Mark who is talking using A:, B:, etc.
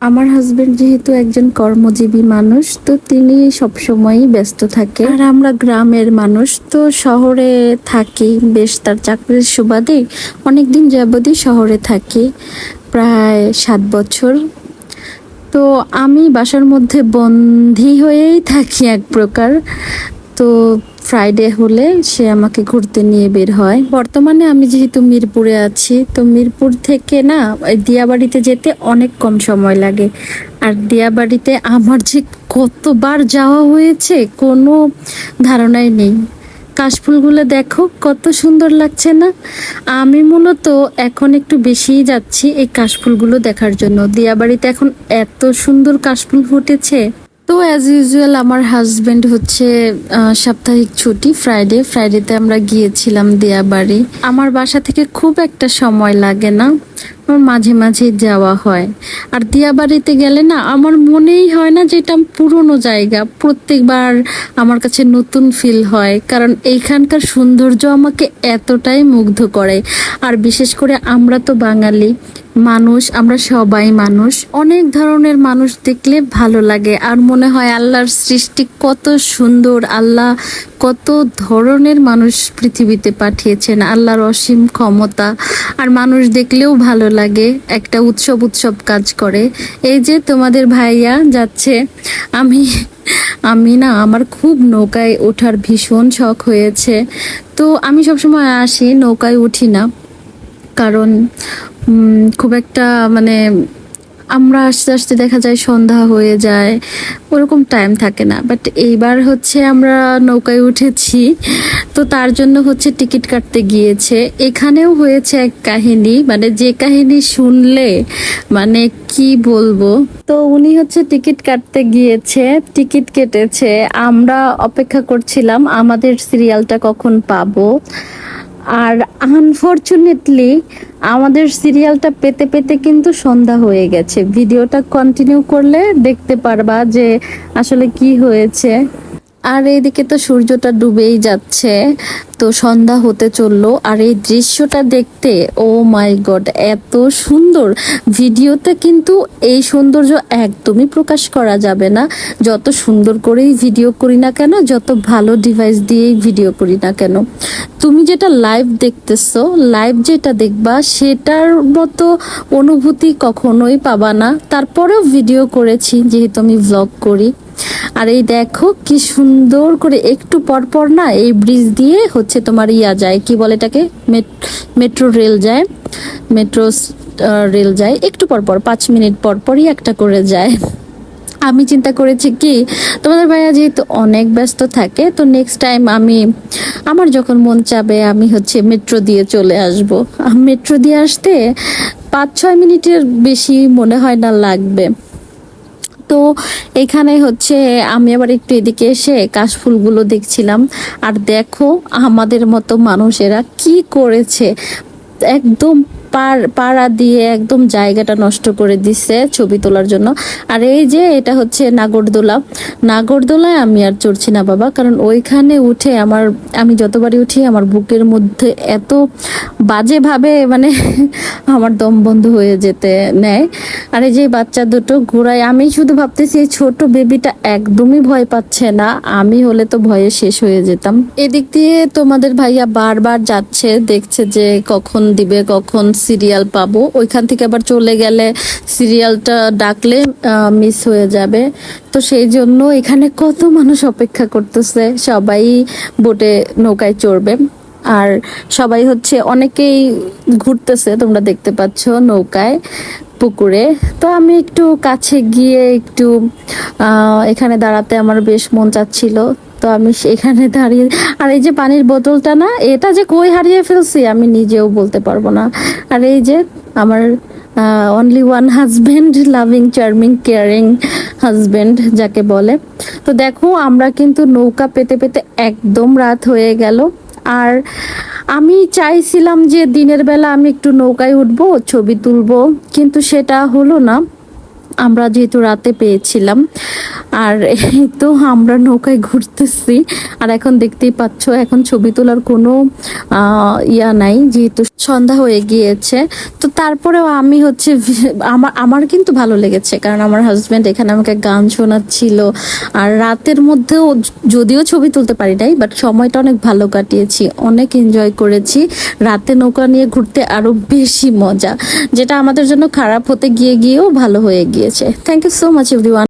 A: আমার হাজবেন্ড যেহেতু একজন কর্মজীবী মানুষ, তো তিনি সবসময়ই ব্যস্ত থাকে। আর আমরা গ্রামের মানুষ, তো শহরে থাকি, বেশ তার চাকরির সুবাদে অনেকদিন যাবতই শহরে থাকি, প্রায় সাত বছর। তো আমি বাসার মধ্যে বন্দি হয়েই থাকি এক প্রকার। তো ফ্রাইডে হলে সে আমাকে ঘুরতে নিয়ে বের হয়। বর্তমানে আমি যেহেতু মিরপুরে আছি, তো মিরপুর থেকে না দিয়াবাড়িতে যেতে অনেক কম সময় লাগে। আর দিয়াবাড়িতে আমার যে কতবার যাওয়া হয়েছে, কোনো ধারণাই নেই। কাশফুলগুলো দেখো, কত সুন্দর লাগছে না? আমি মূলত এখন একটু বেশিই যাচ্ছি এই কাশফুলগুলো দেখার জন্য। দিয়াবাড়িতে এখন এত সুন্দর কাশফুল ফুটেছে। তো অ্যাজ ইউজুয়াল আমার হাজবেন্ড হচ্ছে সাপ্তাহিক ছুটি ফ্রাইডে ফ্রাইডেতে আমরা গিয়েছিলাম দিয়াবাড়ি। আমার বাসা থেকে খুব একটা সময় লাগে না। আমার মাঝে মাঝে যাওয়া হয়। আর দিয়াবাড়িতে গেলে না, আমার মনেই হয় না যে এটা পুরনো জায়গা। প্রত্যেকবার আমার কাছে নতুন ফিল হয়, কারণ এইখানকার সৌন্দর্য আমাকে এতটাই মুগ্ধ করে। আর বিশেষ করে আমরা তো বাঙালি, মানুষ, আমরা সবাই মানুষ। অনেক ধরনের মানুষ দেখলে ভালো লাগে। আর মনে হয় আল্লাহর সৃষ্টি কত সুন্দর, আল্লাহ কত ধরনের মানুষ পৃথিবীতে পাঠিয়েছেন আল্লাহর অসীম ক্ষমতা। আর মানুষ দেখলেও ভালো লাগে, একটা উৎসব উৎসব কাজ করে। এই যে তোমাদের ভাইয়া যাচ্ছে, আমি আমি না, আমার খুব নৌকায় ওঠার ভীষণ শখ হয়েছে। তো আমি সবসময় আসি, নৌকায় উঠি না। কারণ খুব একটা মানে আমরা আস্তে আস্তে দেখা যায় সন্ধ্যা হয়ে যায়, ওরকম টাইম থাকে না। বাট এইবার হচ্ছে আমরা নৌকায় উঠেছি, তো তার জন্য হচ্ছে টিকিট কাটতে গিয়েছে। এখানেও হয়েছে এক কাহিনী মানে যে কাহিনী শুনলে মানে কি বলব? তো উনি হচ্ছে টিকিট কাটতে গিয়েছে, টিকিট কেটেছে। আমরা অপেক্ষা করছিলাম, আমাদের সিরিয়ালটা কখন পাবো? আর আনফরচুনেটলি আমাদের সিরিয়ালটা পেতে পেতে কিন্তু সন্ধ্যা হয়ে গেছে। ভিডিওটা কন্টিনিউ করলে দেখতে পারবা যে আসলে কি হয়েছে। আর এইদিকে তো সূর্যটা ডুবেই যাচ্ছে, তো সন্ধ্যা হতে চলল। আর এই দৃশ্যটা দেখতে, ও মাই গড, এত সুন্দর। ভিডিওতে কিন্তু এই সৌন্দর্য একদমই প্রকাশ করা যাবে না। যত সুন্দর করেই ভিডিও করি না কেন, যত ভালো ডিভাইস দিয়েই ভিডিও করি না কেন। তুমি যেটা লাইভ দেখতেছো লাইভ যেটা দেখবা, সেটার মতো অনুভূতি কখনোই পাবা না। তারপরেও ভিডিও করেছি, যেহেতু আমি ভ্লগ করি। আর এই দেখো কি সুন্দর করে একটু পর পর না এই ব্রিজ দিয়ে হচ্ছে তোমার ইয়া যায়, কি বলে এটাকে? মেট্রো রেল যায় মেট্রো রেল যায়, একটু পর পর, পাঁচ মিনিট পরপরই একটা করে যায়। আমি চিন্তা করেছি কি, তোমাদের ভাইয়া যেহেতু অনেক ব্যস্ত থাকে, তো নেক্সট টাইম আমি, আমার যখন মন চাবে আমি হচ্ছে মেট্রো দিয়ে চলে আসব। মেট্রো দিয়ে আসতে পাঁচ ছয় মিনিটের বেশি মনে হয় না লাগবে। তো এখানে হচ্ছে আমি আবার একটু এদিকে এসে কাশফুলগুলো দেখছিলাম। আর দেখো আমাদের মতো মানুষেরা কি করেছে। একদম পাড়া দিয়ে একদম জায়গাটা নষ্ট করে দিচ্ছে ছবি তোলার জন্য। আর এই যে এটা হচ্ছে নাগরদোলা। নাগরদোলায় আমি আর চড়ছি না বাবা, কারণ ওইখানে উঠে আমার, আমি যতবারই উঠি আমার বুকের মধ্যে এত বাজেভাবে মানে আমার দম বন্ধ হয়ে যেতে নেয়। আর এই যে বাচ্চা দুটো ঘোরায় আমি শুধু ভাবতেছি এই ছোট বেবিটা একদমই ভয় পাচ্ছে না, আমি হলে তো ভয়ে শেষ হয়ে যেতাম। এদিক দিয়ে তোমাদের ভাইয়া বারবার যাচ্ছে, দেখছে যে কখন দিবে, কখন সিরিয়াল পাবো। ওইখান থেকে আবার চলে গেলে সিরিয়ালটা ডাকলে মিস হয়ে যাবে। তো সেই জন্য এখানে কত মানুষ অপেক্ষা করতেছে। সবাই বোটে নৌকায় চড়বে। আর সবাই হচ্ছে অনেকেই ঘুরতেছে, তোমরা দেখতে পাচ্ছ নৌকায়, পুকুরে। তো আমি একটু কাছে গিয়ে একটু এখানে দাঁড়াতে আমার বেশ মন চাচ্ছিল। তো আমি এখানে দাঁড়িয়ে, আর এই যে পানির বোতলটা না, এটা যে কই হারিয়ে ফেলছি আমি নিজেও বলতে পারব না। আর এই যে আমার only one husband loving charming caring husband যাকে বলে। তো দেখো, আমরা কিন্তু নৌকা পেতে পেতে একদম রাত হয়ে গেল। আর আমি চাইছিলাম যে দিনের বেলা আমি একটু নৌকায় উঠবো, ছবি তুলবো, কিন্তু সেটা হলো না। আমরা যেহেতু রাতে পেয়েছিলাম। আর তো আমরা নৌকায় ঘুরতেছি। আর এখন দেখতেই পাচ্ছ, এখন ছবি তোলার কোনো ইয়া নাই, যেহেতু সন্ধ্যা হয়ে গিয়েছে। তো তারপরেও আমি হচ্ছে আমার আমার কিন্তু ভালো লেগেছে, কারণ আমার হাজবেন্ড এখানে আমাকে গান শোনাচ্ছিল। আর রাতের মধ্যেও যদিও ছবি তুলতে পারি নাই বাট সময়টা অনেক ভালো কাটিয়েছি, অনেক এনজয় করেছি। রাতে নৌকা নিয়ে ঘুরতে আরও বেশি মজা, যেটা আমাদের জন্য খারাপ হতে গিয়ে গিয়েও ভালো হয়ে গিয়েছে। Thank you so much everyone